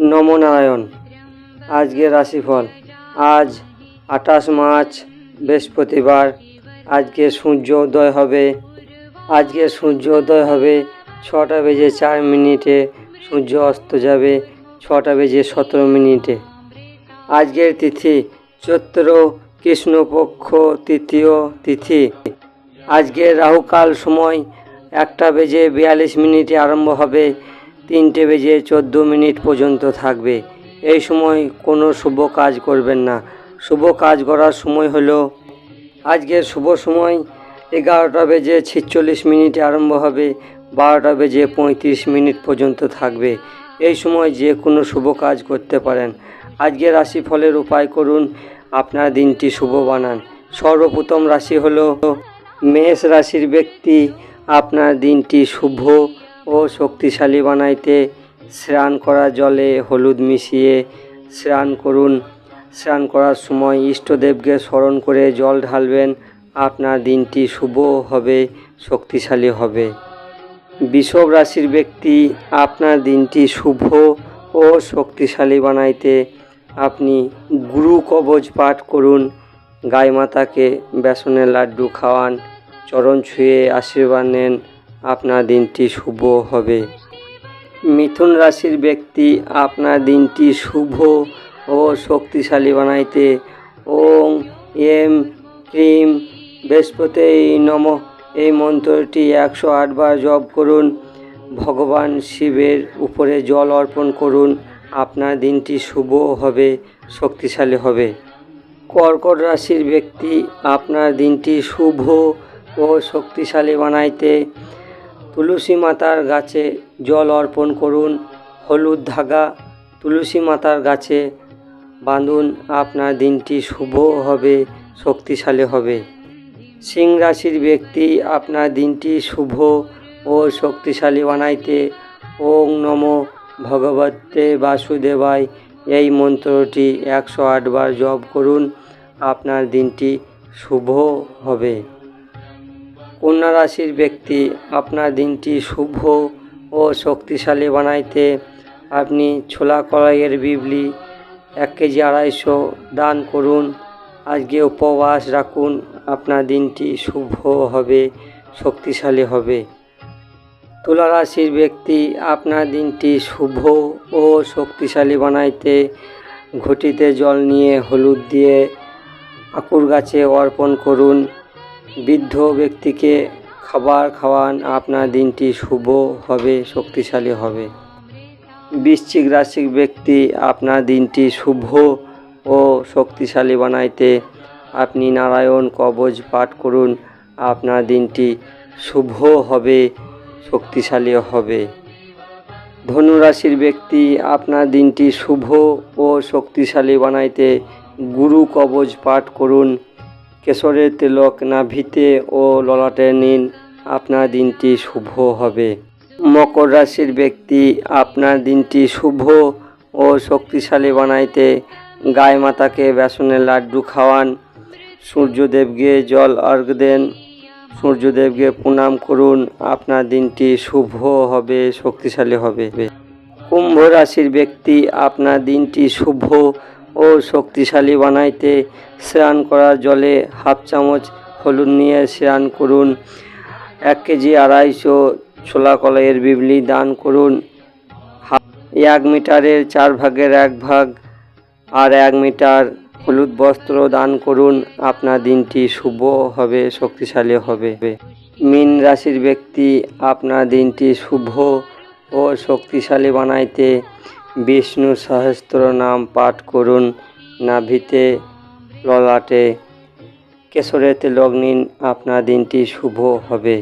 নমনারায়ণ। আজকের রাশিফল, আজ আঠাশ মার্চ, বৃহস্পতিবার। আজকে সূর্য উদয় হবে। আজকে সূর্য উদয় হবে ছটা বেজে চার মিনিটে। সূর্য অস্ত যাবে ছটা বেজে সতেরো মিনিটে। আজকের তিথি, চৈত্র কৃষ্ণপক্ষ তৃতীয় তিথি। আজকের রাহুকাল সময় একটা বেজে বিয়াল্লিশ মিনিটে আরম্ভ হবে। তিনটে বেজে চোদ্দ মিনিট পর্যন্ত থাকবে। এই সময় কোনো শুভ কাজ করবেন না। শুভ কাজ করার সময় হলো, আজকের শুভ সময় এগারোটা বেজে ছেচল্লিশ মিনিটে আরম্ভ হবে, বারোটা বেজে পঁয়ত্রিশ মিনিট পর্যন্ত থাকবে। এই সময় যে কোনো শুভ কাজ করতে পারেন। আজকের রাশিফলের উপায় করুন, আপনার দিনটি শুভ বানান। সর্বপ্রথম রাশি হলো, মেষ রাশির ব্যক্তি, আপনার দিনটি শুভ। ও শক্তিশালী বানাইতে স্নান করা জলে হলুদ মিশিয়ে স্নান করুন। স্নান করার সময় ইষ্টদেবকে স্মরণ করে জল ঢালবেন। আপনার দিনটি শুভ হবে, শক্তিশালী হবে। বিষব রাশির ব্যক্তি, আপনার দিনটি শুভ ও শক্তিশালী বানাইতে আপনি গুরু কবচ পাঠ করুন। গাই মাতাকে বেসনের লাড্ডু খাওয়ান, চরণ ছুঁয়ে আশীর্বাদ নেন। আপনার দিনটি শুভ হবে। মিথুন রাশির ব্যক্তি আপনার দিনটি শুভ ও শক্তিশালী বানাইতে। ওম, এম, ক্রিম, বৃহস্পতি, নম, এই মন্ত্রটি একশো আটবার জপ করুন। ভগবান শিবের উপরে জল অর্পণ করুন। আপনার দিনটি শুভ হবে, শক্তিশালী হবে। কর্কট রাশির ব্যক্তি আপনার দিনটি শুভ ও শক্তিশালী বানাইতে। তুলসী মাতার গাছে জল অর্পণ করুন, হলুদ ধাগা তুলসী মাতার গাছে বাঁধুন, আপনার দিনটি শুভ হবে, শক্তিশালী হবে। সিং রাশির ব্যক্তি, আপনার দিনটি শুভ ও শক্তিশালী বানাইতে ওং নম ভগবতে বাসুদেবায়। এই মন্ত্রটি একশো আটবার জপ করুন, আপনার দিনটি শুভ হবে। কন্যা রাশির ব্যক্তি আপনার দিনটি শুভ ও শক্তিশালী বানাইতে। আপনি ছোলা কড়াইয়ের বিবলি এক কেজি আড়াইশো দান করুন। আজকে উপবাস রাখুন। আপনার দিনটি শুভ হবে, শক্তিশালী হবে। তুলা রাশির ব্যক্তি আপনার দিনটি শুভ ও শক্তিশালী বানাইতে। ঘটিতে জল নিয়ে হলুদ দিয়ে আকুর গাছে অর্পণ করুন। বৃদ্ধ ব্যক্তিকে খাবার খাওয়ান, আপনার দিনটি শুভ হবে, শক্তিশালী হবে। বৃশ্চিক রাশির ব্যক্তি আপনার দিনটি শুভ ও শক্তিশালী বানাইতে আপনি নারায়ণ কবজ পাঠ করুন, আপনার দিনটি শুভ হবে, শক্তিশালী হবে। ধনু রাশির ব্যক্তি আপনার দিনটি শুভ ও শক্তিশালী বানাইতে গুরু কবজ পাঠ করুন কেশরের তিলক নাভিতে ও ললাটে নিন আপনার দিনটি শুভ হবে। মকর রাশির ব্যক্তি, আপনার দিনটি শুভ ও শক্তিশালী বানাইতে গায়ে মাতাকে বেসনের লাড্ডু খাওয়ান। সূর্যদেবকে জল অর্ঘ দেন। সূর্যদেবকে প্রণাম করুন, আপনার দিনটি শুভ হবে, শক্তিশালী হবে। কুম্ভ রাশির ব্যক্তি, আপনার দিনটি শুভ ও শক্তিশালী বানাইতে স্নান করার জলে হাফ চামচ হলুদ নিয়ে স্নান করুন, এক কেজি আড়াইশো ছোলা কলাইয়ের বিবলি দান করুন এক মিটারের চার ভাগের এক ভাগ আর এক মিটার হলুদ বস্ত্র দান করুন, আপনার দিনটি শুভ হবে, শক্তিশালী হবে। মীন রাশির ব্যক্তি, আপনার দিনটি শুভ ও শক্তিশালী বানাইতে বিষ্ণু সহস্র নাম পাঠ করুন নাভিতে ললাটে কেশরেতে লগ্নিন আপনার দিনটি শুভ হবে।